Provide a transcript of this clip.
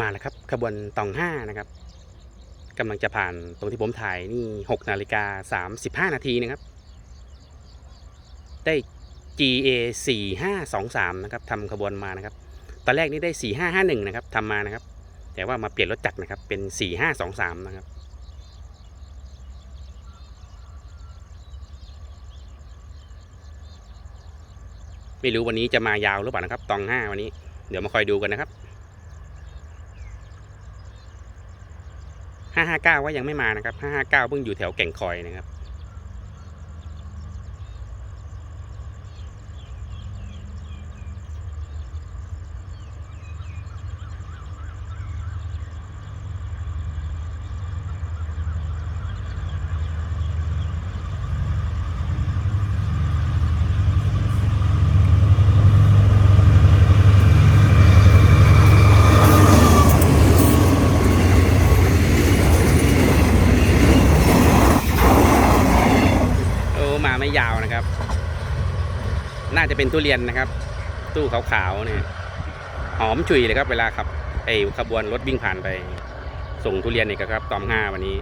มาแล้วครับขบวนตองห้านะครับกำลังจะผ่านตรงที่ผมถ่ายนี่6นาฬิกา35นาทีนะครับ ได้ GA 4523นะครับทำขบวนมานะครับ ตอนแรกนี่ได้4551นะครับทำมานะครับ แต่ว่ามาเปลี่ยนรถจักรนะครับเป็น4523นะครับไม่รู้วันนี้จะมายาวหรือเปล่านะครับ ตองห้าวันนี้ เดี๋ยวมาคอยดูกันนะครับ ห้าห้าเก้าว่ายังไม่มานะครับ 559เก้าเพิ่งอยู่แถวแก่งคอยนะครับ มาไม่ยาวนะครับ น่าจะเป็นทุเรียนนะครับ ตู้ขาวๆเนี่ยหอมฉุยเลยครับ เวลาขับไอขบวนรถวิ่งผ่านไป ส่งทุเรียนนี่ครับตอมห้าวันนี้